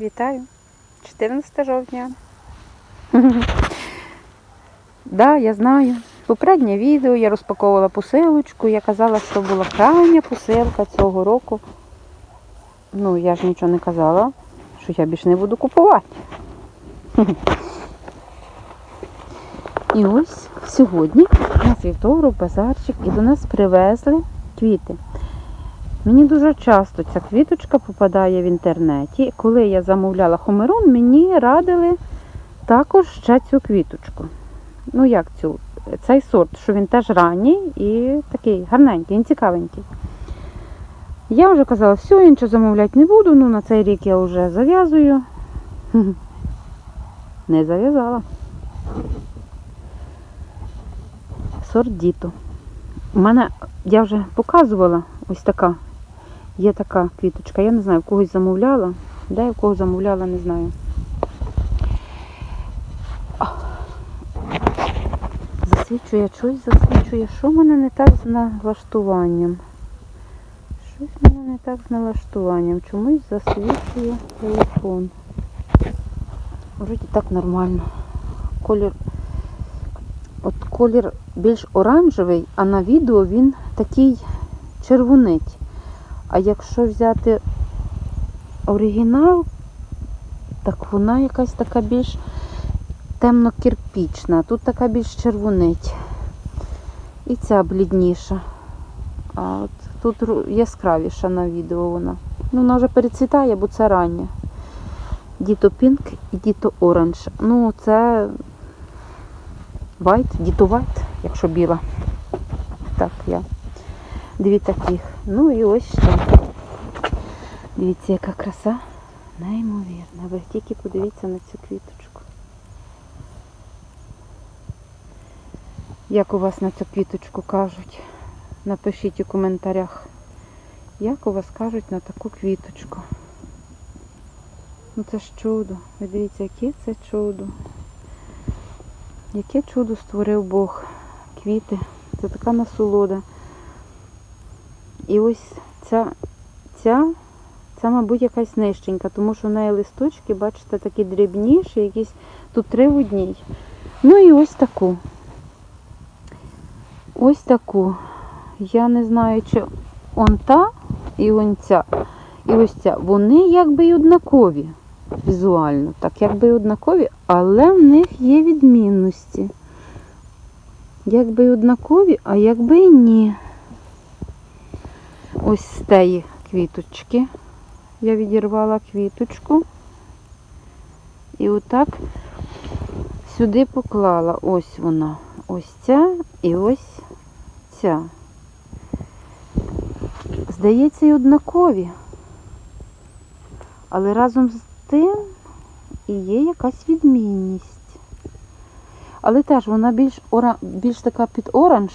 Вітаю. 14 жовтня. Да, я знаю. Попереднє відео я розпаковувала посилочку. Я казала, що була крайня посилка цього року. Ну, я ж нічого не казала, що я більше не буду купувати. І ось сьогодні у нас базарчик, і до нас привезли квіти. Мені дуже часто ця квіточка попадає в інтернеті. Коли я замовляла хомерон, мені радили також ще цю квіточку. Ну як цю? Цей сорт, що він теж ранній і такий гарненький, він цікавенький. Я вже казала, все, інше замовляти не буду, ну на цей рік я вже зав'язую. Не зав'язала. Сорт діто. У мене, я вже показувала ось така. Є така квіточка. Я не знаю, в когось замовляла. Де я в кого замовляла, не знаю. Засвічує щось, засвічує. Що в мене не так з налаштуванням? Щось в мене не так з налаштуванням. Чомусь засвічує телефон. Вроді так нормально. Колір. От колір більш оранжевий, а на відео він такий червонить. А якщо взяти оригінал, так вона якась така більш темно-кирпічна. Тут така більш червонить. І ця блідніша. А от тут яскравіша на відео вона. Ну, вона вже перецвітає, бо це рання. Діто Пінк і Діто Оранж. Ну, це Вайт, Діто Вайт, якщо біла. Так, я. Дві таких. Ну і ось ще. Дивіться, яка краса. Неймовірна. Ви тільки подивіться на цю квіточку. Як у вас на цю квіточку кажуть? Напишіть у коментарях. Як у вас кажуть на таку квіточку? Ну це ж чудо. Ви дивіться, яке це чудо. Яке чудо створив Бог. Квіти. Це така насолода. І ось ця, ця, ця, мабуть, якась нижченька, тому що в неї листочки, бачите, такі дрібніші, якісь тут три в одній. Ну і ось таку. Ось таку. Я не знаю, чи он та і он ця. І ось ця. Вони якби й однакові візуально, так, якби й однакові, але в них є відмінності. Якби й однакові, а якби й ні. Ось з тієї квіточки. Я відірвала квіточку. І отак сюди поклала. Ось вона. Ось ця і ось ця. Здається, й однакові. Але разом з тим і є якась відмінність. Але теж вона більш, більш така під оранж,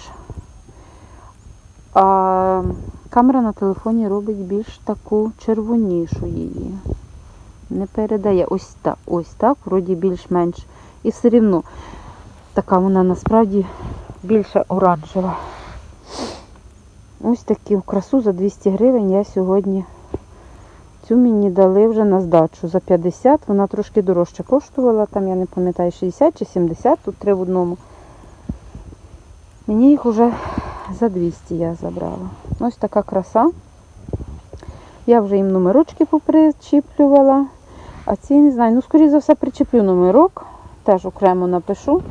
а камера на телефоні робить більш таку червонішу її. Не передає ось так, ось так, вроді більш-менш. І все рівно така вона насправді більше оранжева. Ось таку красу за 200 гривень я сьогодні Цю мені дали вже на здачу за 50, вона трошки дорожче коштувала, там я не пам'ятаю 60 чи 70, тут три в одному. Мені їх вже за 200 я забрала. Ось така краса. Я вже їм номерочки попричіплювала. А ці не знаю, ну скоріше за все причеплю номерок, теж окремо напишу.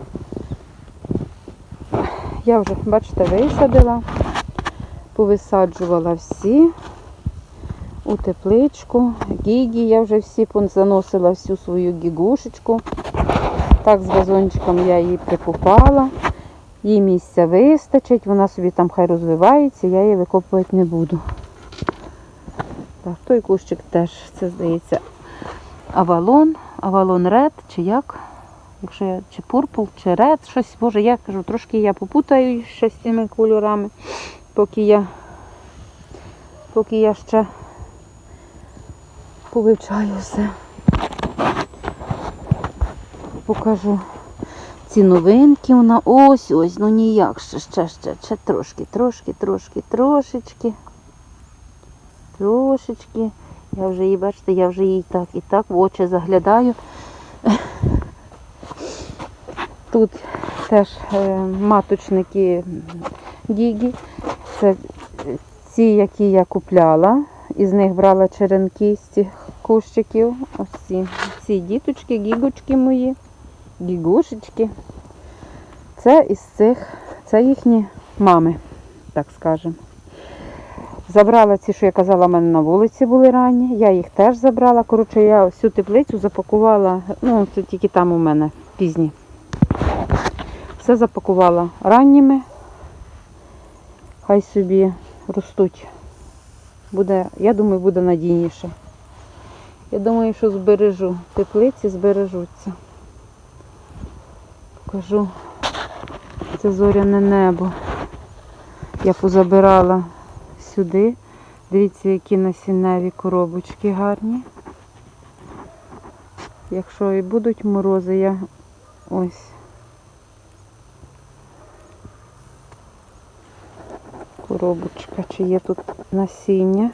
Я вже, бачите, висадила, повисаджувала всі у тепличку. Гігі я вже всі заносила всю свою гігушечку. Так, з вазончиком я її прикупала. Їй місця вистачить, вона собі там хай розвивається, я її викопувати не буду. Так, той кущик теж, це здається, авалон, авалон ред, чи як? Якщо я, чи пурпл, чи ред, щось, боже, я кажу, трошки я попутаю ще з цими кольорами, поки я, поки я ще повивчаю все. Покажу ці новинки. Вона ось ось, ну ніяк, ще, ще, ще, ще трошки, трошки, трошки, трошечки. Трошечки. Я вже її, бачите, я вже їй так і так в очі заглядаю. Тут теж е, маточники Гігі. Це ці, які я купляла. Із них брала черенки з цих кущиків. Ось ці, ці діточки, гігочки мої, гігушечки. Це із цих, це їхні мами, так скажемо. Забрала ці, що я казала, в мене на вулиці були ранні. Я їх теж забрала. Коротше, я всю теплицю запакувала, ну, це тільки там у мене пізні. Все запакувала ранніми. Хай собі ростуть. Буде, я думаю, буде надійніше. Я думаю, що збережу. Теплиці збережуться. Покажу. Це зоряне небо. Я позабирала сюди. Дивіться, які насінневі коробочки гарні. Якщо і будуть морози, я ось. Коробочка, чи є тут насіння.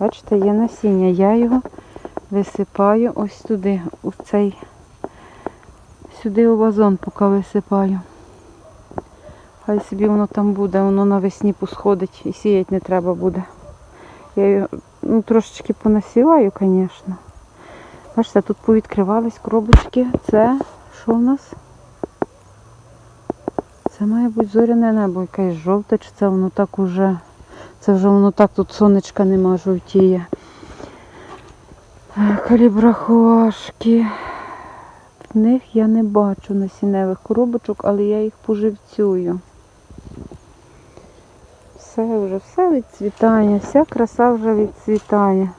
Бачите, є насіння. Я його висипаю ось туди, у цей, сюди у вазон поки висипаю. Хай собі воно там буде, воно навесні посходить і сіяти не треба буде. Я його ну, трошечки понасіваю, звісно. Бачите, тут повідкривались коробочки. Це що в нас? Це має бути зоряне небо, якесь жовте, чи це воно так уже. Це вже воно так, тут сонечка нема жовтіє. Калібрахуашки. В них я не бачу насінневих коробочок, але я їх поживцюю. Все вже, все відцвітає, вся краса вже відцвітає.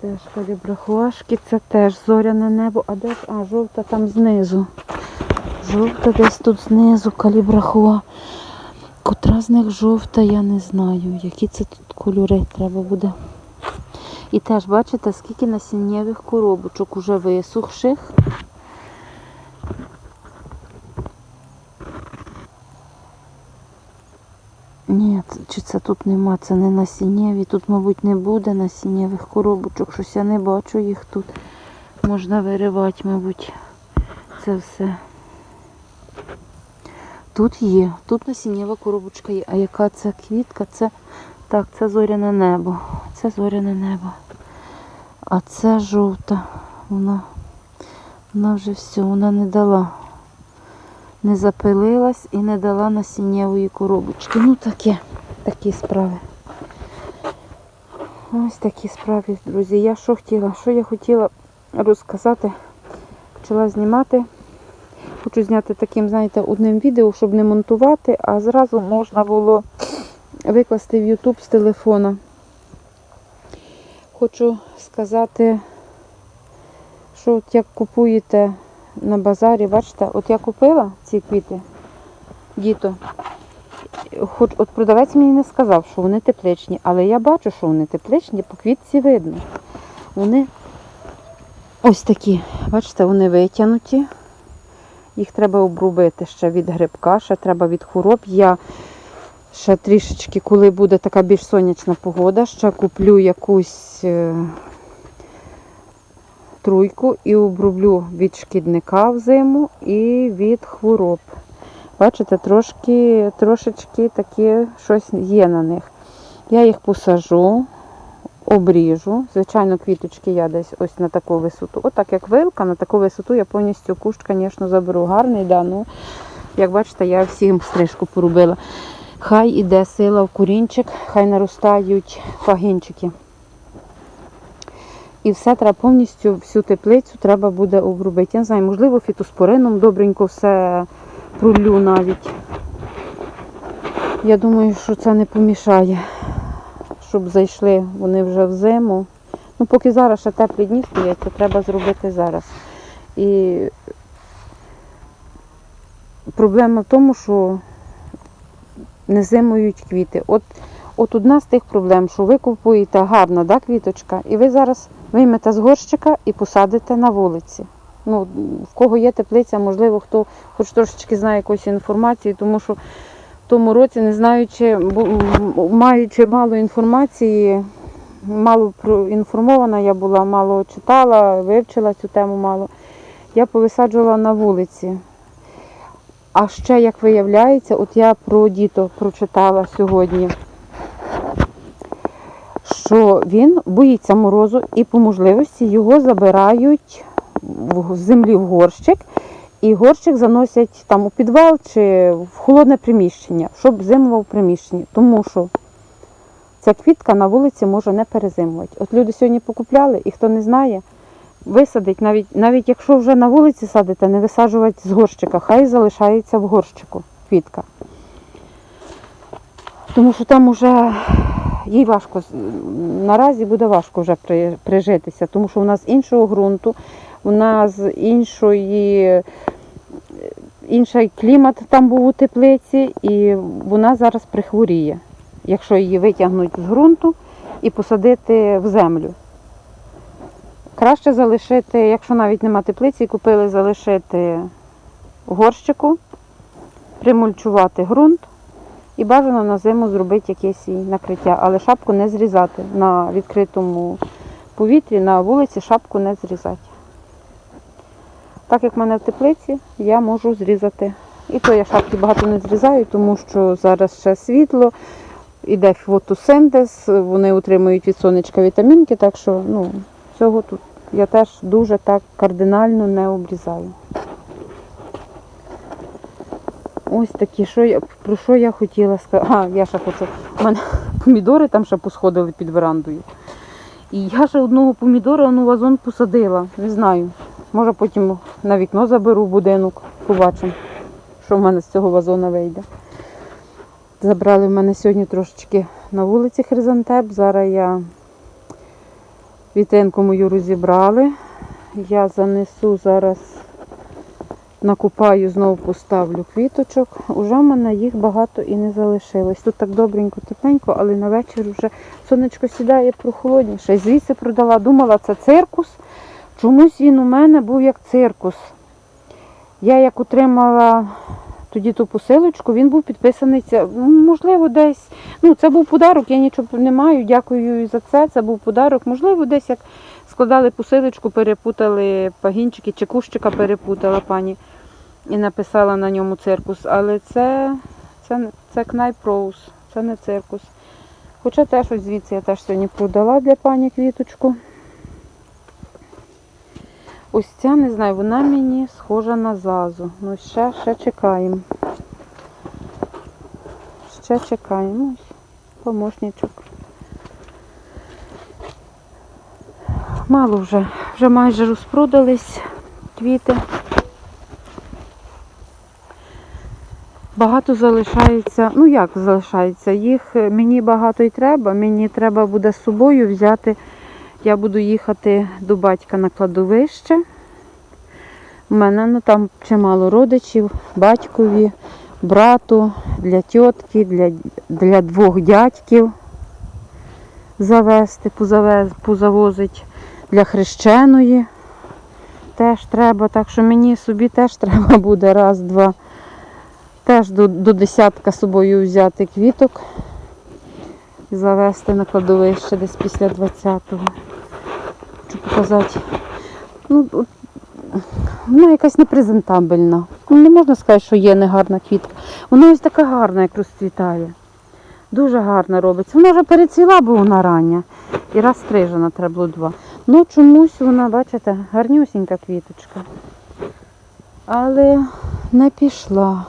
Теж калібрахуашки, це теж зоряне небо, а де ж, а, жовта там знизу. Жовта десь тут знизу калібрахуа. Котра з них жовта, я не знаю. Які це тут кольори треба буде. І теж бачите, скільки насіннєвих коробочок уже висохших. Ні, чи це тут нема, це не насіннєві. Тут, мабуть, не буде насіннєвих коробочок. Щось я не бачу їх тут. Можна виривати, мабуть, це все. Тут є, тут насіннєва коробочка є. А яка це квітка? Це так, це зоряне небо. Це зоряне небо. А це жовта. Вона, вона вже все, вона не дала. Не запилилась і не дала насіннєвої коробочки. Ну таке, такі справи. Ось такі справи, друзі. Я що хотіла? Що я хотіла розказати? Почала знімати. Хочу зняти таким, знаєте, одним відео, щоб не монтувати, а зразу можна було викласти в YouTube з телефона. Хочу сказати, що от як купуєте на базарі, бачите, от я купила ці квіти, діто. Хоч от продавець мені не сказав, що вони тепличні, але я бачу, що вони тепличні, по квітці видно. Вони ось такі, бачите, вони витягнуті. Їх треба обрубити ще від грибка, ще треба від хвороб. Я ще трішечки, коли буде така більш сонячна погода, ще куплю якусь е, труйку і оброблю від шкідника взиму і від хвороб. Бачите, трошки, трошечки таке щось є на них. Я їх посажу, обріжу. Звичайно, квіточки я десь ось на таку висоту. Отак як вилка, на таку висоту я повністю кущ, звісно, заберу. Гарний, да, ну, як бачите, я всім стрижку порубила. Хай іде сила в курінчик, хай наростають пагінчики. І все треба повністю, всю теплицю треба буде обробити. Я не знаю, можливо, фітоспорином добренько все пролю навіть. Я думаю, що це не помішає, щоб зайшли вони вже в зиму. Ну, поки зараз ще теплі дні стоять, то треба зробити зараз. І проблема в тому, що не зимують квіти. От, от одна з тих проблем, що ви купуєте гарна да, квіточка, і ви зараз виймете з горщика і посадите на вулиці. Ну, в кого є теплиця, можливо, хто хоч трошечки знає якоїсь інформації, тому що в тому році, не знаючи, маючи мало інформації, мало проінформована я була, мало читала, вивчила цю тему мало. Я повисаджувала на вулиці. А ще, як виявляється, от я про діто прочитала сьогодні, що він боїться морозу і по можливості його забирають в землі в горщик, і горщик заносять там у підвал чи в холодне приміщення, щоб зимував приміщенні. Тому що ця квітка на вулиці може не перезимувати. От люди сьогодні покупляли, і хто не знає, висадить, навіть, навіть якщо вже на вулиці садите, не висаджувати з горщика, хай залишається в горщику квітка. Тому що там вже їй важко, наразі буде важко вже при- прижитися, тому що вона з іншого ґрунту, вона з іншої, інший клімат там був у теплиці, і вона зараз прихворіє, якщо її витягнуть з ґрунту і посадити в землю. Краще залишити, якщо навіть нема теплиці, купили залишити горщику, примульчувати ґрунт і бажано на зиму зробити якесь накриття, але шапку не зрізати. На відкритому повітрі, на вулиці шапку не зрізати. Так як в мене в теплиці, я можу зрізати. І то я шапки багато не зрізаю, тому що зараз ще світло, іде фотосинтез, вони утримують від сонечка вітамінки, так що ну, цього тут я теж дуже так кардинально не обрізаю. Ось такі, що я, про що я хотіла сказати. А, я ще хочу. У мене помідори там ще посходили під верандою. І я ще одного помідора ну, вазон посадила. Не знаю. Може потім на вікно заберу в будинок, побачимо, що в мене з цього вазона вийде. Забрали в мене сьогодні трошечки на вулиці хризантеп. Зараз я вітринку мою розібрали. Я занесу зараз накупаю, знову поставлю квіточок. Уже в мене їх багато і не залишилось. Тут так добренько, тепленько, але на вечір вже сонечко сідає прохолодніше. Звідси продала, думала, це циркус. Чомусь він у мене був як циркус. Я як отримала тоді ту посилочку, він був підписаний, це, можливо, десь. Ну, це був подарок, я нічого не маю. Дякую за це. Це був подарок. Можливо, десь як складали посилочку, перепутали пагінчики чи кущика перепутала пані і написала на ньому циркус. Але це, це, це Кнайпроус, це не циркус. Хоча теж ось звідси я теж сьогодні продала для пані квіточку. Ось ця, не знаю, вона мені схожа на зазу. Ну, ще, ще чекаємо. Ще чекаємо. Ось помощничок. Мало вже, вже майже розпродались квіти. Багато залишається, ну як залишається, їх е, мені багато й треба, мені треба буде з собою взяти. Я буду їхати до батька на кладовище. У мене ну, там чимало родичів, батькові, брату, для тітки, для, для двох дядьків завезти, позавез, позавозить для хрещеної. Теж треба, так що мені собі теж треба буде раз, два. Теж до, до десятка з собою взяти квіток і завести на кладовище десь після 20-го. Хочу показати. Ну, вона якась непрезентабельна. Не можна сказати, що є негарна квітка. Вона ось така гарна, як розцвітає. Дуже гарно робиться. Вона вже перецвіла, бо вона рання. І раз стрижена треба було два. Ну чомусь вона, бачите, гарнюсінька квіточка. Але не пішла.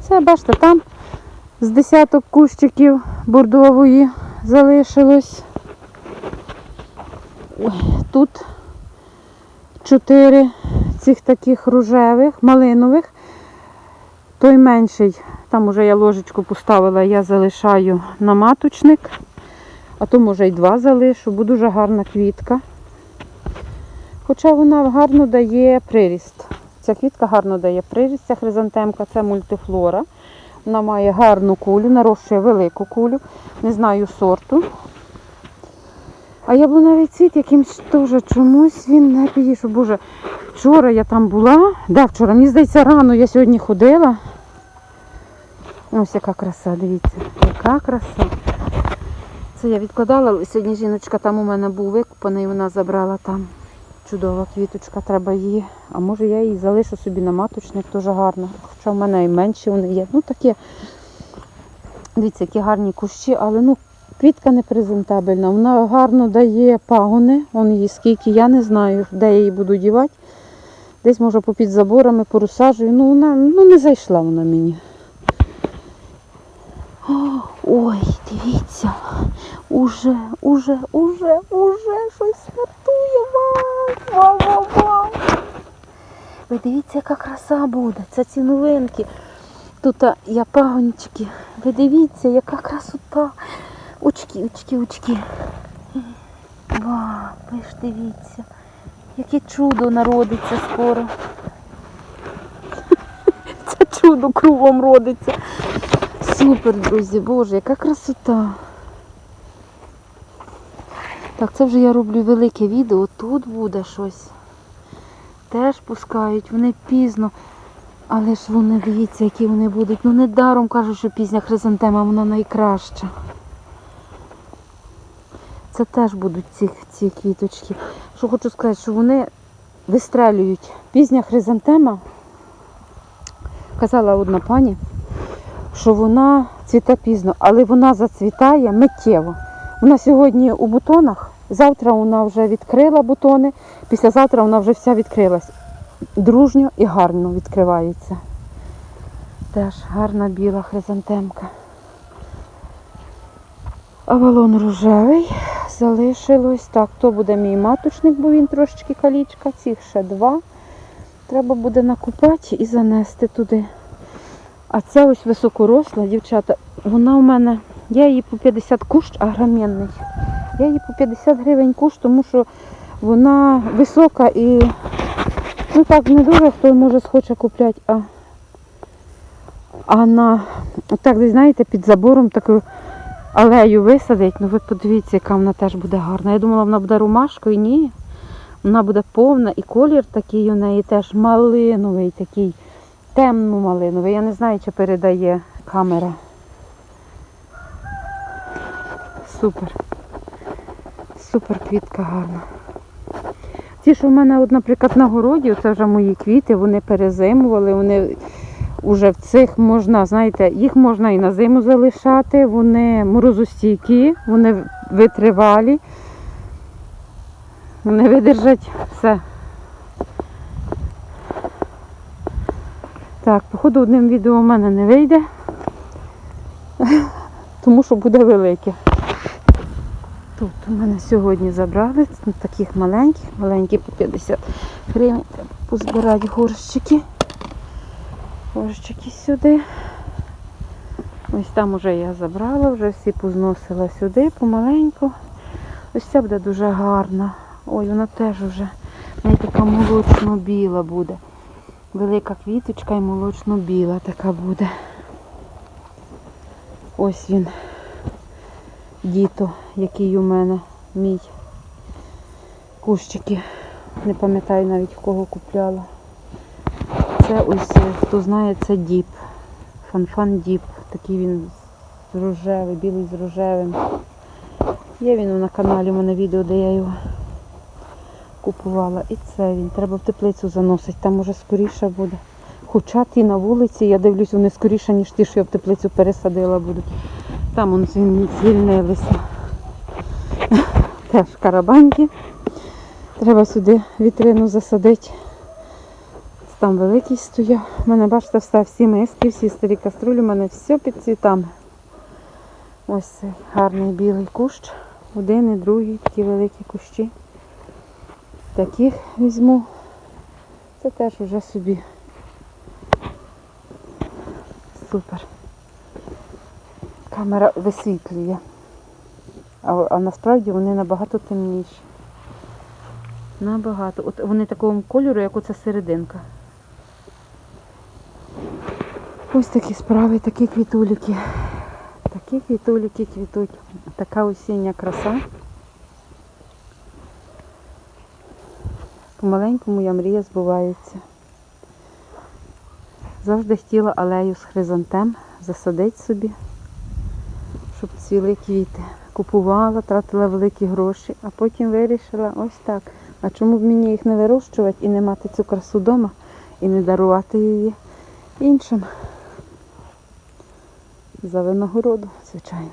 Це, бачите, там з десяток кущиків бордової залишилось. Ой, Тут чотири цих таких рожевих, малинових. Той менший, там уже я ложечку поставила, я залишаю на маточник. А то може й два залишу, бо дуже гарна квітка. Хоча вона гарно дає приріст. Ця квітка гарно дає приріст, ця хризантемка, це мультифлора. Вона має гарну кулю, нарощує велику кулю. Не знаю сорту. А яблуневий цвіт якимсь теж чомусь він не підійшов. Боже, вчора я там була. Де вчора? Мені здається, рано я сьогодні ходила. Ось яка краса, дивіться, яка краса. Це я відкладала, сьогодні жіночка там у мене був викупаний, вона забрала там. Чудова квіточка, треба її. А може я її залишу собі на маточник, дуже гарно. Хоча в мене і менші вони є. Ну таке. Дивіться, які гарні кущі, але ну квітка не презентабельна. Вона гарно дає пагони. Вон її скільки, я не знаю, де я її буду дівати. Десь може попід заборами порозсаджую. Ну вона ну, не зайшла вона мені. Ой, дивіться, уже, уже, уже, уже щось стартує. Вау, вау, вау. Ви дивіться, яка краса буде. Це ці новинки. Тут а, є пагончики. Ви дивіться, яка красота. Очки, очки, очки. Вау, ви ж дивіться. Яке чудо народиться скоро. Це чудо кругом родиться. Супер, друзі, боже, яка красота. Так, це вже я роблю велике відео. Тут буде щось. Теж пускають, вони пізно. Але ж вони, дивіться, які вони будуть. Ну недаром кажуть, що пізня хризантема, вона найкраща. Це теж будуть ці, ці квіточки. Що хочу сказати, що вони вистрелюють. Пізня хризантема, казала одна пані, що вона цвіте пізно, але вона зацвітає миттєво. Вона сьогодні у бутонах, завтра вона вже відкрила бутони, післязавтра вона вже вся відкрилась. Дружньо і гарно відкривається. Теж гарна біла хризантемка. Авалон рожевий. Залишилось. Так, то буде мій маточник, бо він трошечки калічка. Цих ще два. Треба буде накупати і занести туди. А це ось високоросла, дівчата. Вона у мене, я її по 50 кущ, а грамінний. Я її по 50 гривень кущ, тому що вона висока і ну так не дуже хто може схоче купляти, а, а на так, знаєте, під забором таку алею висадить. Ну ви подивіться, яка вона теж буде гарна. Я думала, вона буде ромашкою, ні. Вона буде повна і колір такий у неї теж малиновий, такий темно-малиновий. Я не знаю, чи передає камера. Супер. Супер квітка гарна. Ті, що в мене, от, наприклад, на городі, це вже мої квіти, вони перезимували, вони вже в цих можна, знаєте, їх можна і на зиму залишати, вони морозостійкі, вони витривалі, вони видержать все. Так, походу одним відео у мене не вийде, тому що буде велике. Тут у мене сьогодні забрали таких маленьких, маленькі по 50 гривень. Треба позбирати горщики. Горщики сюди. Ось там уже я забрала, вже всі позносила сюди помаленьку. Ось ця буде дуже гарна. Ой, вона теж вже в така молочно-біла буде. Велика квіточка і молочно-біла така буде. Ось він діто, який у мене, мій кущики. Не пам'ятаю навіть в кого купляла. Це ось, е, хто знає, це діп. Фанфан діп. Такий він з рожевий, білий з рожевим. Є він на каналі, у мене відео, де я його купувала. І це він. Треба в теплицю заносити, там уже скоріше буде. Хоча ті на вулиці, я дивлюсь, вони скоріше, ніж ті, що я в теплицю пересадила будуть. Там он звільнилися. Теж карабаньки. Треба сюди вітрину засадити. Там великий стояв. У мене, бачите, все, всі миски, всі старі каструлі, у мене все під цвітами. Ось цей гарний білий кущ. Один і другий, такі великі кущі. Таких візьму. Це теж вже собі. Супер. Камера висвітлює. А, а насправді вони набагато темніші. Набагато. От вони такого кольору, як оця серединка. Ось такі справи, такі квітуліки. Такі квітуліки квітуть. Така осіння краса. Помаленькому я мрія збувається. Завжди хотіла алею з хризантем засадити собі, щоб цвіли квіти. Купувала, тратила великі гроші, а потім вирішила ось так. А чому б мені їх не вирощувати і не мати цю красу вдома і не дарувати її іншим? За винагороду, звичайно.